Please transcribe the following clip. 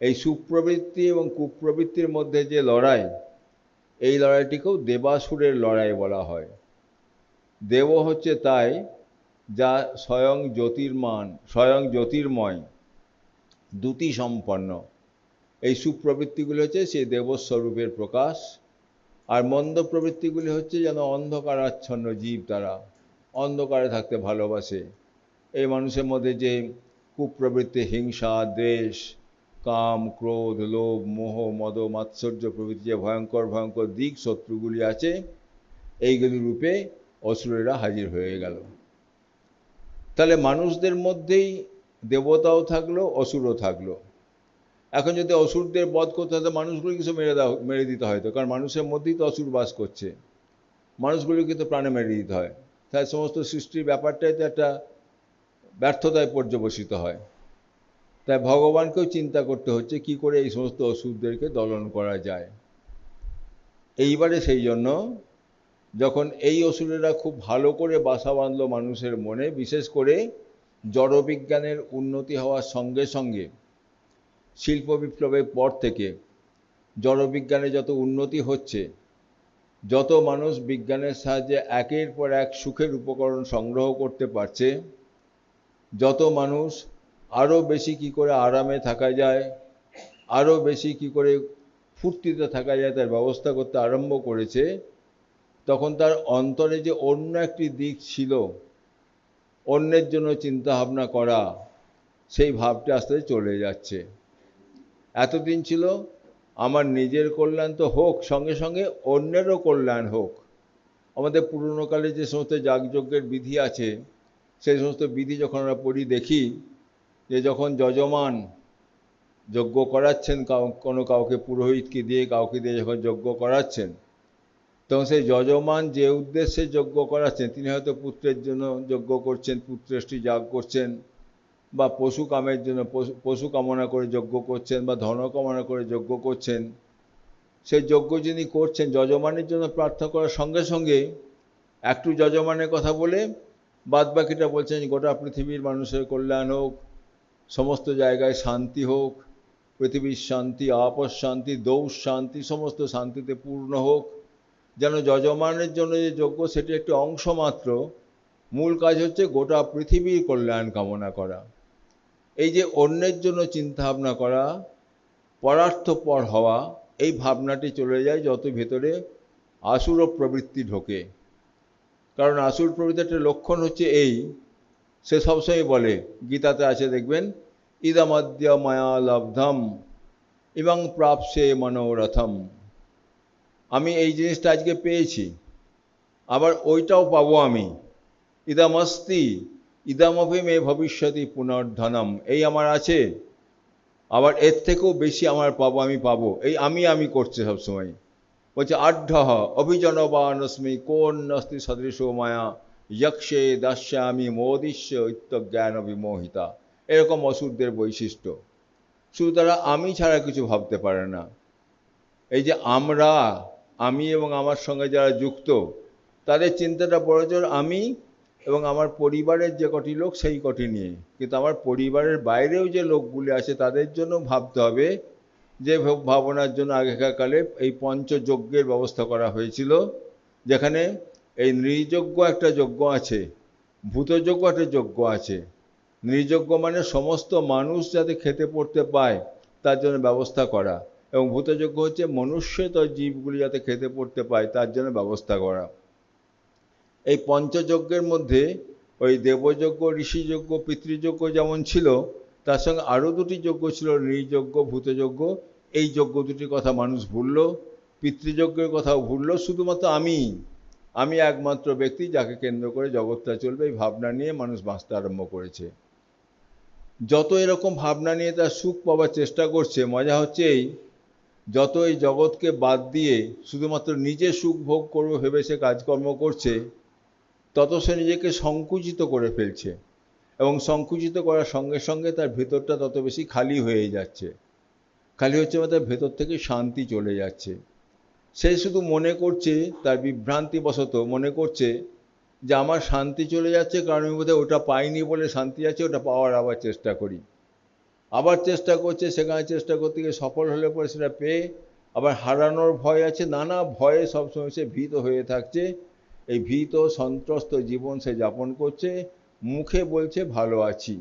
এই সুপ্রবৃত্তি এবং কুপ্রবৃত্তির মধ্যে যে লড়াই, এই লড়াইটিকেও দেবাসুরের লড়াই বলা হয়। দেব হচ্ছে তাই যা স্বয়ং জ্যোতির্মান, স্বয়ং জ্যোতির্ময়, দ্যুতি সম্পন্ন। এই সুপ্রবৃত্তিগুলি হচ্ছে সেই দেবস্বরূপের প্রকাশ, আর মন্দ প্রবৃত্তিগুলি হচ্ছে যেন অন্ধকারাচ্ছন্ন জীব তারা অন্ধকারে থাকতে ভালোবাসে। এই মানুষের মধ্যে যে কুপ্রবৃত্তি, হিংসা, দ্বেষ কাম, ক্রোধ, লোভ, মোহ, মদ, মাৎসর্য প্রভৃতি যে ভয়ঙ্কর ভয়ঙ্কর দিক শত্রুগুলি আছে। এইগুলি রূপে অসুরেরা হাজির হয়ে গেল। তাহলে মানুষদের মধ্যেই দেবতাও থাকল, অসুরও থাকল। এখন যদি অসুরদের বধ করতে হতো মানুষগুলি কিছু মেরে দেওয়া মেরে দিতে হয় তো। কারণ মানুষের মধ্যেই তো অসুর বাস করছে। মানুষগুলিকে তো প্রাণে মেরে দিতে হয়। তাই সমস্ত সৃষ্টির ব্যাপারটাই তো একটা ব্যর্থতায় পর্যবসিত হয়। তাই ভগবানকেও চিন্তা করতে হচ্ছে কি করে এই সমস্ত অসুরদেরকে দলন করা যায়। এইবারে সেই জন্য যখন এই অসুরেরা খুব ভালো করে বাসা বাঁধল মানুষের মনে, বিশেষ করে জড়বিজ্ঞানের উন্নতি হওয়ার সঙ্গে সঙ্গে শিল্প বিপ্লবের পর থেকে জড়বিজ্ঞানে যত উন্নতি হচ্ছে, যত মানুষ বিজ্ঞানের সাহায্যে একের পর এক সুখের উপকরণ সংগ্রহ করতে পারছে, যত মানুষ আরও বেশি কি করে আরামে থাকা যায় আরও বেশি কি করে ফুর্তিতে থাকা যায় তার ব্যবস্থা করতে আরম্ভ করেছে, তখন তার অন্তরে যে অন্য একটি দিক ছিল, অন্যের জন্য চিন্তা ভাবনা করা, সেই ভাবটা আস্তে চলে যাচ্ছে। এতদিন ছিল, আমার নিজের কল্যাণ তো হোক, সঙ্গে সঙ্গে অন্যেরও কল্যাণ হোক। আমাদের পুরনো কালে যে সমস্ত যাগযজ্ঞের বিধি আছে, সেই সমস্ত বিধি যখন আমরা পড়ি দেখি যে যখন যজমান যজ্ঞ করাচ্ছেন কোনো কাউকে পুরোহিতকে দিয়ে, কাউকে দিয়ে যখন যজ্ঞ করাচ্ছেন, তখন সেই যজমান যে উদ্দেশ্যে যজ্ঞ করাচ্ছেন, তিনি হয়তো পুত্রের জন্য যজ্ঞ করছেন, পুত্রেষ্টি যাগ করছেন, বা পশু কামের জন্য পশু কামনা করে যজ্ঞ করছেন, বা ধন কামনা করে যজ্ঞ করছেন, সেই যজ্ঞ যিনি করছেন, যজমানের জন্য প্রার্থনা করার সঙ্গে সঙ্গে একটু যজমানের কথা বলে বাদ বাকিটা বলছেন, গোটা পৃথিবীর মানুষের কল্যাণ হোক সমস্ত জায়গায় শান্তি হোক, পৃথিবীর শান্তি, আপস শান্তি, দৌস শান্তি, সমস্ত শান্তিতে পূর্ণ হোক। যেন যজমানের জন্য যে যোগ্য সেটি একটি অংশ মাত্র। মূল কাজ হচ্ছে গোটা পৃথিবীর কল্যাণ কামনা করা। এই যে অন্যের জন্য চিন্তা ভাবনা করা, পরার্থপর হওয়া, এই ভাবনাটি চলে যায় যত ভেতরে আসুর প্রবৃত্তি ঢোকে। কারণ আসুর প্রবৃত্তির লক্ষণ হচ্ছে এই সে সবসময় বলে, গীতাতে আছে দেখবেন ইদমাদ্য মায়া লব্ধম এবং প্রাপসে মনোরথম। আমি এই জিনিসটা আজকে পেয়েছি, আবার ওইটাও পাবো আমি। ইদামস্তি ইদামভি মে ভবিষ্যতি পুনর্ধনম। এই আমার আছে, আবার এর থেকেও বেশি আমার পাবো, আমি পাবো। এই আমি আমি করছে সবসময়। বলছে, আঢ্য অভিজনবানস্মি কোন নস্তি সদৃশ মায়া। যক্ষে দাস্যামি মোদিষ্য ইত্যজ্ঞান বিমোহিতা। এরকম অসুরদের বৈশিষ্ট্য। শুধু তারা আমি ছাড়া কিছু ভাবতে পারে না। এই যে আমরা, আমি এবং আমার সঙ্গে যারা যুক্ত, তাদের চিন্তাটা বড়জোর আমি এবং আমার পরিবারের যে কটি লোক, সেই কটি নিয়ে। কিন্তু আমার পরিবারের বাইরেও যে লোকগুলি আছে, তাদের জন্য ভাবতে হবে যে, ভাবনার জন্য আগেকার কালে এই পঞ্চযজ্ঞের ব্যবস্থা করা হয়েছিল, যেখানে এই নৃযজ্ঞ একটা যজ্ঞ আছে, ভূতযজ্ঞ একটা যজ্ঞ আছে। নৃযজ্ঞ মানে সমস্ত মানুষ যাতে খেতে পড়তে পায়, তার জন্য ব্যবস্থা করা। এবং ভূতযজ্ঞ হচ্ছে মনুষ্যতর জীবগুলি যাতে খেতে পড়তে পায়, তার জন্য ব্যবস্থা করা। এই পঞ্চযজ্ঞের মধ্যে ওই দেবযজ্ঞ, ঋষিযজ্ঞ, পিতৃযজ্ঞ যেমন ছিল, তার সঙ্গে আরও দুটি যজ্ঞ ছিল, নৃযজ্ঞ, ভূতযজ্ঞ। এই যজ্ঞ দুটির কথা মানুষ ভুলল, পিতৃযজ্ঞের কথাও ভুলল, শুধুমাত্র আমি আমি একমাত্র ব্যক্তি যাকে কেন্দ্র করে জগৎটা চলবে, এই ভাবনা নিয়ে মানুষ বাঁচতে আরম্ভ করেছে। যত এরকম ভাবনা নিয়ে তার সুখ পাওয়ার চেষ্টা করছে, মজা হচ্ছে এই, যত এই জগৎকে বাদ দিয়ে শুধুমাত্র নিজে সুখ ভোগ করবে ভেবে সে কাজকর্ম করছে, তত সে নিজেকে সংকুচিত করে ফেলছে। এবং সংকুচিত করার সঙ্গে সঙ্গে তার ভেতরটা তত বেশি খালি হয়ে যাচ্ছে। খালি হচ্ছে মানে তার ভেতর থেকে শান্তি চলে যাচ্ছে। সে শুধু মনে করছে, তার বিভ্রান্তি বিভ্রান্তিবশত মনে করছে যে আমার শান্তি চলে যাচ্ছে, কারণ আমি বোধহয় ওটা পাইনি বলে শান্তি আছে, ওটা পাওয়ার আবার চেষ্টা করি। আবার চেষ্টা করছে, সেখানে চেষ্টা করতে গিয়ে সফল হলে পরে সেটা পেয়ে আবার হারানোর ভয় আছে, নানা ভয়ে সবসময় সে ভীত হয়ে থাকছে। এই ভীত, সন্ত্রস্ত জীবন সে যাপন করছে, মুখে বলছে, ভালো আছি।